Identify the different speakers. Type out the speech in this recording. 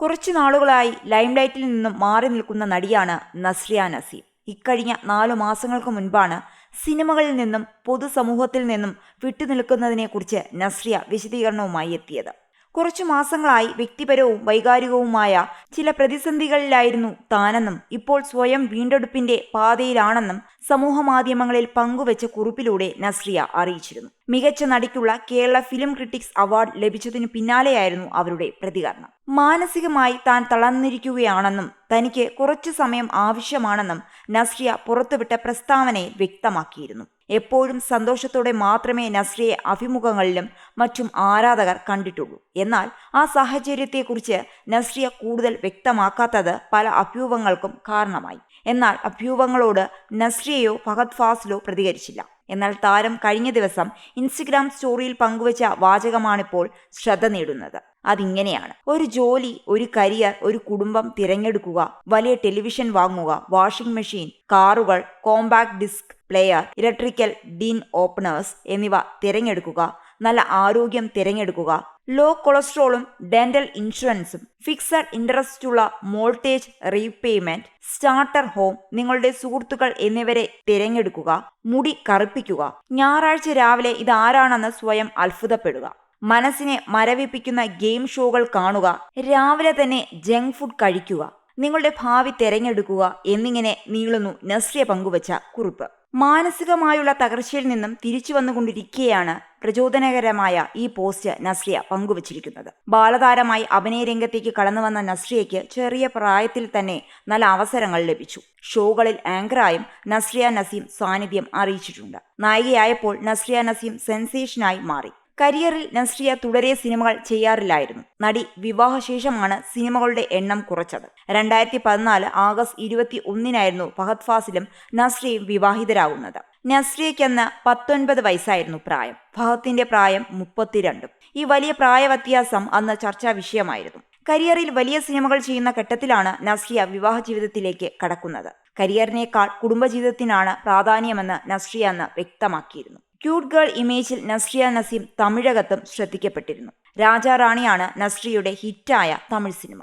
Speaker 1: കുറച്ചു നാളുകളായി ലൈംലൈറ്റിൽ നിന്നും മാറി നിൽക്കുന്ന നടിയാണ് നസ്രിയ നസീം. ഇക്കഴിഞ്ഞ നാലു മാസങ്ങൾക്ക് മുൻപാണ് സിനിമകളിൽ നിന്നും പൊതുസമൂഹത്തിൽ നിന്നും വിട്ടുനിൽക്കുന്നതിനെക്കുറിച്ച് നസ്രിയ വിശദീകരണവുമായി എത്തിയത്. കുറച്ചു മാസങ്ങളായി വ്യക്തിപരവും വൈകാരികവുമായ ചില പ്രതിസന്ധികളിലായിരുന്നു താനെന്നും ഇപ്പോൾ സ്വയം വീണ്ടെടുപ്പിന്റെ പാതയിലാണെന്നും സമൂഹമാധ്യമങ്ങളിൽ പങ്കുവച്ച കുറിപ്പിലൂടെ നസ്രിയ അറിയിച്ചിരുന്നു. മികച്ച നടിക്കുള്ള കേരള ഫിലിം ക്രിട്ടിക്സ് അവാർഡ് ലഭിച്ചതിനു പിന്നാലെയായിരുന്നു അവരുടെ പ്രതികരണം. മാനസികമായി താൻ തളർന്നിരിക്കുകയാണെന്നും തനിക്ക് കുറച്ചു സമയം ആവശ്യമാണെന്നും നസ്രിയ പുറത്തുവിട്ട പ്രസ്താവനയിൽ വ്യക്തമാക്കിയിരുന്നു. എപ്പോഴും സന്തോഷത്തോടെ മാത്രമേ നസ്രിയെ അഭിമുഖങ്ങളിലും മറ്റും ആരാധകർ കണ്ടിട്ടുള്ളൂ. എന്നാൽ ആ സാഹചര്യത്തെക്കുറിച്ച് നസ്രിയ കൂടുതൽ വ്യക്തമാക്കാത്തത് പല അഭ്യൂഹങ്ങൾക്കും കാരണമായി. എന്നാൽ അഭ്യൂഹങ്ങളോട് നസ്രിയയോ ഫഹദ് ഫാസിലോ പ്രതികരിച്ചില്ല. എന്നാൽ താരം കഴിഞ്ഞ ദിവസം ഇൻസ്റ്റഗ്രാം സ്റ്റോറിയിൽ പങ്കുവച്ച വാചകമാണിപ്പോൾ ശ്രദ്ധ നേടുന്നത്. അതിങ്ങനെയാണ്. ഒരു ജോലി ഒരു കരിയർ ഒരു കുടുംബം തിരഞ്ഞെടുക്കുക വലിയ ടെലിവിഷൻ വാങ്ങുക വാഷിംഗ് മെഷീൻ കാറുകൾ compact disc player electrical tin openers എന്നിവ തിരഞ്ഞെടുക്കുക നല്ല ആരോഗ്യം തിരഞ്ഞെടുക്കുക. ലോ കൊളസ്ട്രോളും ഡെന്റൽ ഇൻഷുറൻസും ഫിക്സഡ് ഇൻട്രസ്റ്റുള്ള മോൾട്ടേജ് റീപേയ്മെന്റ് സ്റ്റാർട്ടർ ഹോം നിങ്ങളുടെ സുഹൃത്തുക്കൾ എന്നിവരെ തിരഞ്ഞെടുക്കുക മുടി കറുപ്പിക്കുക. ഞായറാഴ്ച രാവിലെ ഇതാരാണെന്ന് സ്വയം അത്ഭുതപ്പെടുക. മനസ്സിനെ മരവിപ്പിക്കുന്ന ഗെയിം ഷോകൾ കാണുക. രാവിലെ തന്നെ ജങ്ക് ഫുഡ് കഴിക്കുക. നിങ്ങളുടെ ഭാവി തെരഞ്ഞെടുക്കുക എന്നിങ്ങനെ നീളുന്നു നസ്രിയ പങ്കുവച്ച കുറിപ്പ്. മാനസികമായുള്ള തകർച്ചയിൽ നിന്നും തിരിച്ചു വന്നുകൊണ്ടിരിക്കുകയാണ് പ്രചോദനകരമായ ഈ പോസ്റ്റ് നസ്രിയ പങ്കുവച്ചിരിക്കുന്നത്. ബാലതാരമായി അഭിനയ രംഗത്തേക്ക് കടന്നു വന്ന നസ്രിയയ്ക്ക് ചെറിയ പ്രായത്തിൽ തന്നെ നല്ല അവസരങ്ങൾ ലഭിച്ചു. ഷോകളിൽ ആങ്കറായും നസ്രിയ നസീം സാന്നിധ്യം അറിയിച്ചിട്ടുണ്ട്. നായികയായപ്പോൾ നസ്രിയ നസീം സെൻസേഷനായി മാറി. കരിയറിൽ നസ്രിയ തുടരെ സിനിമകൾ ചെയ്യാറില്ലായിരുന്നു. നടി വിവാഹശേഷമാണ് സിനിമകളുടെ എണ്ണം കുറച്ചത്. രണ്ടായിരത്തി പതിനാല് ആഗസ്റ്റ് ഇരുപത്തി ഒന്നിനായിരുന്നു ഫഹദ് ഫാസിലും നസ്രിയും വിവാഹിതരാകുന്നത് നസ്രിയയ്ക്കന്ന് പത്തൊൻപത് വയസ്സായിരുന്നു പ്രായം. ഫഹദിന്റെ പ്രായം മുപ്പത്തിരണ്ടും. ഈ വലിയ പ്രായ വ്യത്യാസം അന്ന് ചർച്ചാ വിഷയമായിരുന്നു. കരിയറിൽ വലിയ സിനിമകൾ ചെയ്യുന്ന ഘട്ടത്തിലാണ് നസ്രിയ വിവാഹ ജീവിതത്തിലേക്ക് കടക്കുന്നത്. കരിയറിനേക്കാൾ കുടുംബജീവിതത്തിനാണ് പ്രാധാന്യമെന്ന് നസ്രിയ അന്ന് വ്യക്തമാക്കിയിരുന്നു. ക്യൂട്ട് ഗേൾ ഇമേജിൽ നസ്രിയ നസീം തമിഴകത്തും ശ്രദ്ധിക്കപ്പെട്ടിരുന്നു. രാജാറാണിയാണ് നസ്രിയുടെ ഹിറ്റായ തമിഴ് സിനിമ.